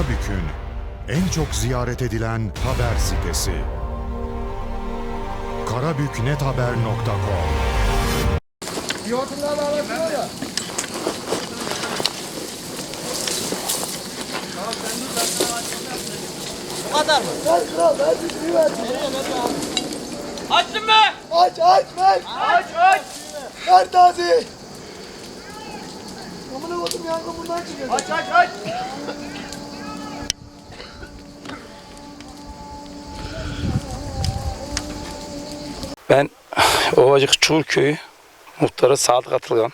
Karabük'ün en çok ziyaret edilen haber sitesi. karabüknethaber.com Yoğurtlarla arasına da. Bu kadar mı? Ver kral ver düdüğü ver. Açtın mı? Aç aç ver. Aç aç. Ver taze. Amına koydum yangın bundan çıkıyor. Aç aç aç. Ben Ovacık Çuğurköyü muhtarı Sadık Atılgan.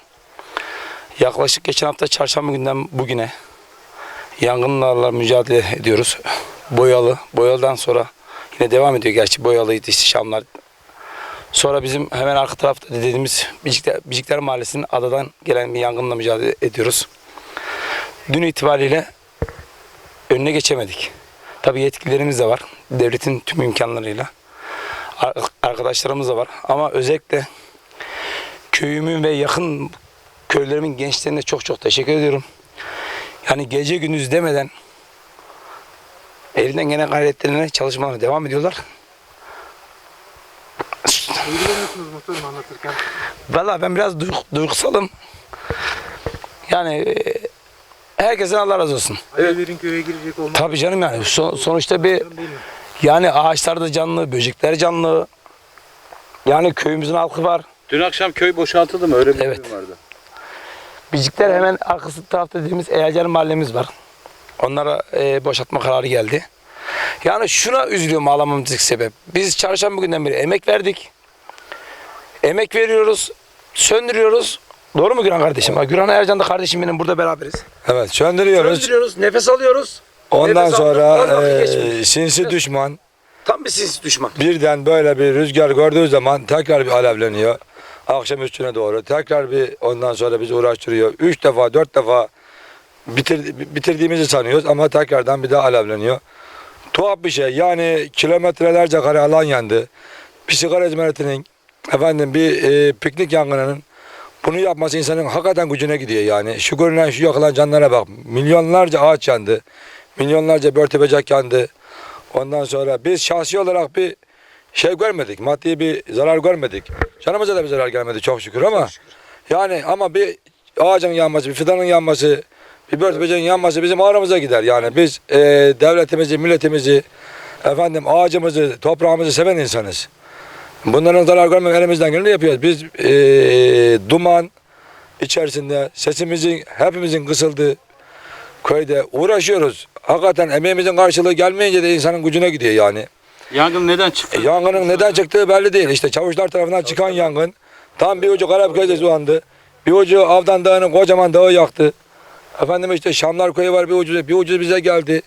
Yaklaşık geçen hafta çarşamba günden bugüne yangınlarla mücadele ediyoruz. Boyalı, boyalıdan sonra yine devam ediyor gerçi boyalıydı ihtişamlar. Sonra bizim hemen arka tarafta dediğimiz Bicikler, Bicikler Mahallesi'nin adadan gelen bir yangınla mücadele ediyoruz. Dün itibariyle önüne geçemedik. Tabii yetkililerimiz de var. Devletin tüm imkanlarıyla ar- arkadaşlarımız da var. Ama özellikle köyümün ve yakın köylerimin gençlerine çok çok teşekkür ediyorum. Yani gece gündüz demeden elinden gelen gayretlerine çalışmalarına devam ediyorlar. İlgileniyorsunuz muhtarım anlatırken. Valla ben biraz duyg- duygusalım. Yani e, herkesten Allah razı olsun. Alevlerin köye girecek olmak Tabii canım yani So- sonuçta bir? Yani ağaçlar da canlı, böcekler canlı. Yani köyümüzün halkı var. Dün akşam köy boşaltıldı mı? Öyle bir Evet. durum vardı. Bicikler hemen arkası tarafta dediğimiz Eğercan mahallemiz var. Onlara e, boşaltma kararı geldi. Yani şuna üzülüyorum ağlamamızdaki sebep. Biz çarşamba günden beri emek verdik. Emek veriyoruz. Söndürüyoruz. Doğru mu Güran kardeşim? Ha, Güran Ercan da kardeşim benim burada beraberiz. Evet söndürüyoruz. Söndürüyoruz. Nefes alıyoruz. Ondan Nefes sonra e, geçmiyor. sinsi düşman Tam bir sinsi düşman. birden böyle bir rüzgar gördüğü zaman tekrar bir alevleniyor. Akşam üstüne doğru tekrar bir ondan sonra bizi uğraştırıyor. Üç defa dört defa bitir, bitirdiğimizi sanıyoruz ama tekrardan bir daha alevleniyor. Tuhaf bir şey yani kilometrelerce kare alan yandı. Bir sigara izmaritinin efendim bir e, piknik yangınının bunu yapması insanın hakikaten gücüne gidiyor yani. Şu görünen şu yakılan canlara bak. Milyonlarca ağaç yandı. Milyonlarca börtü böcek yandı. Ondan sonra biz şahsi olarak bir şey görmedik. Maddi bir zarar görmedik. Canımıza da bir zarar gelmedi çok şükür ama yani ama bir ağacın yanması, bir fidanın yanması, bir börtü böceğin yanması bizim ağrımıza gider. Yani biz e, devletimizi, milletimizi, efendim ağacımızı, toprağımızı seven insanız. Bunların zarar görmemek elimizden geleni yapıyoruz. Biz e, duman içerisinde sesimizin hepimizin kısıldığı köyde uğraşıyoruz. Hakikaten emeğimizin karşılığı gelmeyince de insanın gücüne gidiyor yani. Yangın neden çıktı? E, yangının neden çıktığı belli değil. İşte çavuşlar tarafından çıkan yangın tam bir ucu Karabüköy'de uzandı. Bir ucu Avdan Dağı'nın kocaman dağı yaktı. Efendim işte Şamlar Köyü var bir ucu, bir ucu bize geldi.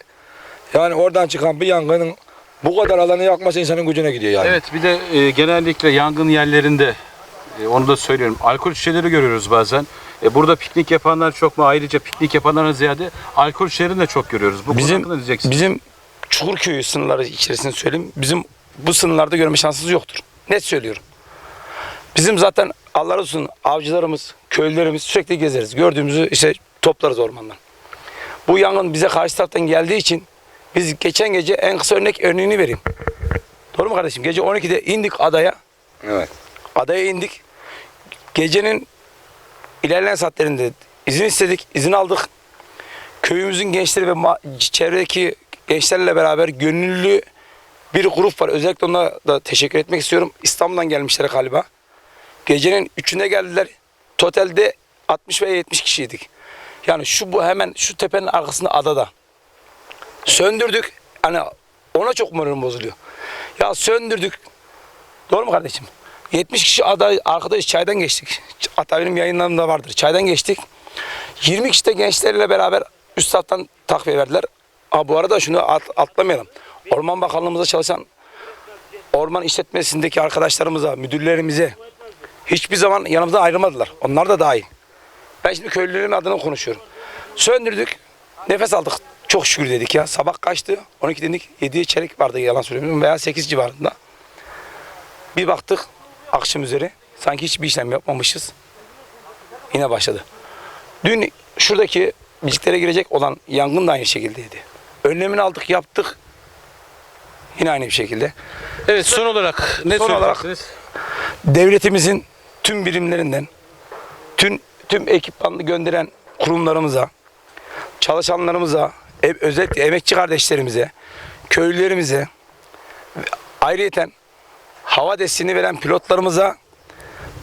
Yani oradan çıkan bir yangının bu kadar alanı yakması insanın gücüne gidiyor yani. Evet bir de e, genellikle yangın yerlerinde e, onu da söylüyorum. Alkol şişeleri görüyoruz bazen. E, burada piknik yapanlar çok mu? Ayrıca piknik yapanlardan ziyade alkol şişelerini de çok görüyoruz. Bu Bizim- konu hakkında ne? Bizim Çukurköy'ü sınırları içerisinde söyleyeyim. Bizim bu sınırlarda görme şansımız yoktur. Net söylüyorum. Bizim zaten Allah razı olsun avcılarımız, köylülerimiz sürekli gezeriz. Gördüğümüzü işte toplarız ormandan. Bu yangın bize karşı taraftan geldiği için biz geçen gece en kısa örnek örneğini vereyim. Doğru mu kardeşim? Gece 12'de indik adaya. Evet. Adaya indik. Gecenin ilerleyen saatlerinde izin istedik, izin aldık. Köyümüzün gençleri ve çevredeki gençlerle beraber gönüllü bir grup var. Özellikle ona da teşekkür etmek istiyorum. İstanbul'dan gelmişler galiba. Gecenin üçünde geldiler. Totalde 60 veya 70 kişiydik. Yani şu bu hemen şu tepenin arkasında adada. Söndürdük. Hani ona çok moralim bozuluyor. Ya söndürdük. Doğru mu kardeşim? 70 kişi aday, arkadaş çaydan geçtik. Hatta benim yayınlarımda vardır. Çaydan geçtik. 20 kişi de gençlerle beraber üst taraftan takviye verdiler. Ha, bu arada şunu at- atlamayalım. Orman Bakanlığımızda çalışan orman işletmesindeki arkadaşlarımıza, müdürlerimize hiçbir zaman yanımızdan ayrılmadılar. Onlar da dahil. Ben şimdi köylülerimin adına konuşuyorum. Söndürdük. Nefes aldık. Çok şükür dedik ya. Sabah kaçtı? 12 dedik. 7'ye çeyrek vardı yalan söylemiyorum veya 8 civarında. Bir baktık akşam üzeri sanki hiçbir işlem yapmamışız. Yine başladı. Dün şuradaki biciklere girecek olan yangın da aynı şekildeydi. Önlemini aldık, yaptık. Yine aynı bir şekilde. Evet son olarak ne Son olarak- devletimizin tüm birimlerinden, tüm tüm ekipmanlı gönderen kurumlarımıza, çalışanlarımıza, özellikle emekçi kardeşlerimize, köylülerimize, ayrıyeten hava desteğini veren pilotlarımıza,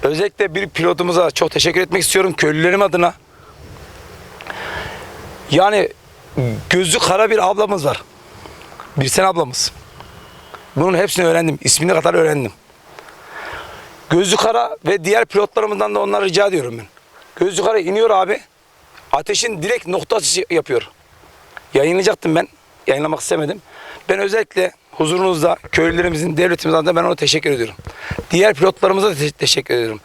özellikle bir pilotumuza çok teşekkür etmek istiyorum köylülerim adına. Yani gözü kara bir ablamız var. Bir sen ablamız. Bunun hepsini öğrendim. İsmini kadar öğrendim. Gözlü Kara ve diğer pilotlarımızdan da onlara rica ediyorum ben. Gözlü Kara iniyor abi. Ateşin direkt noktası yapıyor. Yayınlayacaktım ben. Yayınlamak istemedim. Ben özellikle huzurunuzda köylülerimizin, devletimizin adına ben ona teşekkür ediyorum. Diğer pilotlarımıza da te- teşekkür ediyorum.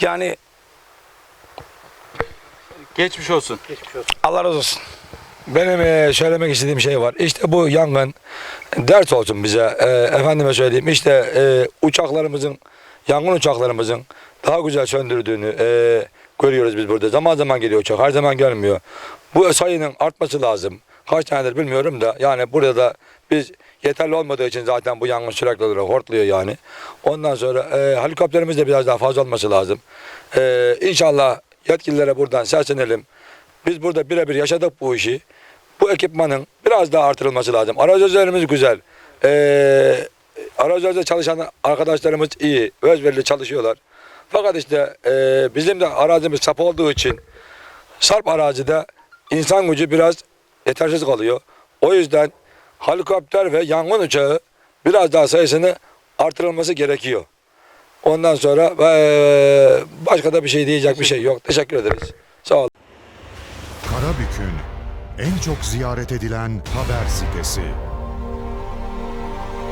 Yani Geçmiş olsun. Allah razı olsun. Benim eee, söylemek istediğim şey var. İşte bu yangın ders olsun bize. Eee, efendime söyleyeyim işte eee, uçaklarımızın, yangın uçaklarımızın daha güzel söndürdüğünü eee, görüyoruz biz burada. Zaman zaman geliyor uçak, her zaman gelmiyor. Bu sayının artması lazım. Kaç tanedir bilmiyorum da yani burada da biz yeterli olmadığı için zaten bu yangın sürekli olarak hortluyor yani. Ondan sonra eee helikopterimiz de biraz daha fazla olması lazım. Eee inşallah yetkililere buradan seslenelim. Biz burada birebir yaşadık bu işi. Bu ekipmanın biraz daha artırılması lazım. Arazözlerimiz güzel. Ee, arazözde çalışan arkadaşlarımız iyi. Özverili çalışıyorlar. Fakat işte e, bizim de arazimiz sap olduğu için sarp arazide insan gücü biraz yetersiz kalıyor. O yüzden helikopter ve yangın uçağı biraz daha sayısını artırılması gerekiyor. Ondan sonra e, başka da bir şey diyecek bir şey yok. Teşekkür ederiz. Sağ olun. Karabük'ün en çok ziyaret edilen haber sitesi.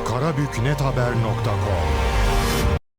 karabüknethaber.com